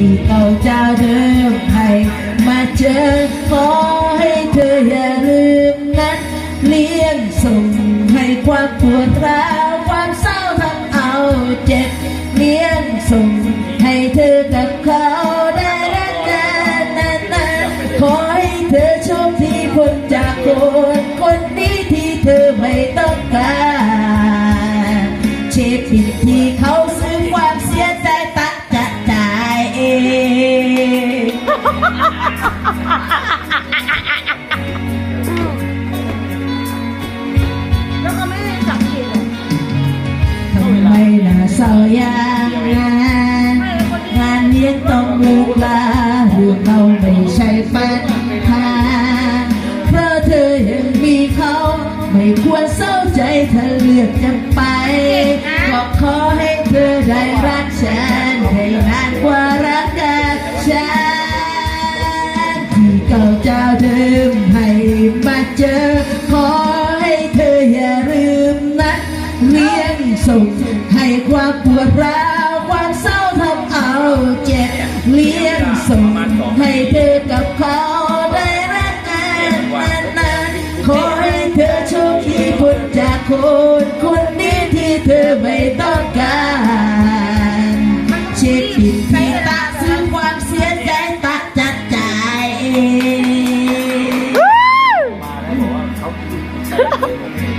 ที่เก่าจ้าเดิมให้มาเจอขอให้เธออย่าลืมนั้นเลี้ยงส่งให้ความปวดร้าวความเศร้าทำเอาเจ็บเลี้ยงส่งให้เธอกับเขาได้รักกันนานๆขอให้เธอโชคดีพ้นจากคนคนนี้ที่เธอไม่ต้องการเช็คผิดที่เขา แล้วก็ไม่ได้สังเกตเลยทำไมน่าเศร้าอย่างนั้นงานเลี้ยงต้องลูกลาเรื่องเราไม่ใช่ปัญหาเพราะเธอยังมีเขา ไม่ควรเศร้าใจถ้าเลือกจะไป ก็ขอให้เธอได้ เจ้าเดิมให้มาเจอ ขอให้เธออย่าลืมนะเลี้ยงส่งให้ความปวดร้าวความเศร้าทำเอาเจ็บเลี้ยงส่งให้เธอกับเขาได้รักกันนานๆขอให้เธอโชคดีพ้นจากคนคนนี้ที่เธอไม่ต้องการ Yeah.